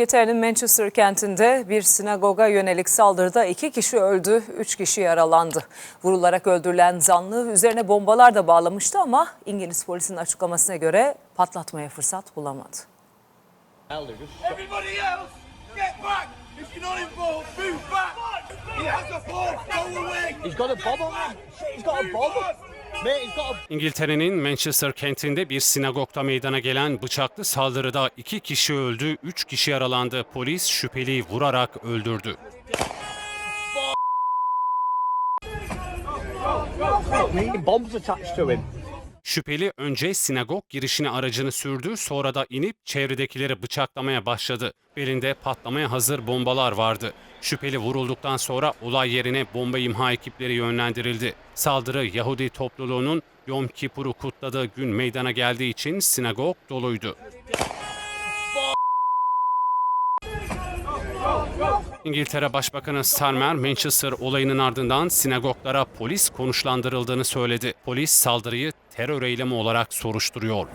İngiltere'nin Manchester kentinde bir sinagoga yönelik saldırıda iki kişi öldü, üç kişi yaralandı. Vurularak öldürülen zanlı üzerine bombalar da bağlamıştı ama İngiliz polisinin açıklamasına göre patlatmaya fırsat bulamadı. Everybody else, get back! If you're not involved, move back! He has a bomb, go away! He's got a bomb on him. He's got a bomb. İngiltere'nin Manchester kentinde bir sinagogda meydana gelen bıçaklı saldırıda iki kişi öldü, üç kişi yaralandı. Polis şüpheliyi vurarak öldürdü. Şüpheli önce sinagog girişine aracını sürdü, sonra da inip çevredekileri bıçaklamaya başladı. Belinde patlamaya hazır bombalar vardı. Şüpheli vurulduktan sonra olay yerine bomba imha ekipleri yönlendirildi. Saldırı Yahudi topluluğunun Yom Kippur'u kutladığı gün meydana geldiği için sinagog doluydu. İngiltere Başbakanı Starmer, Manchester olayının ardından sinagoglara polis konuşlandırıldığını söyledi. Polis saldırıyı terör eylemi olarak soruşturuyor.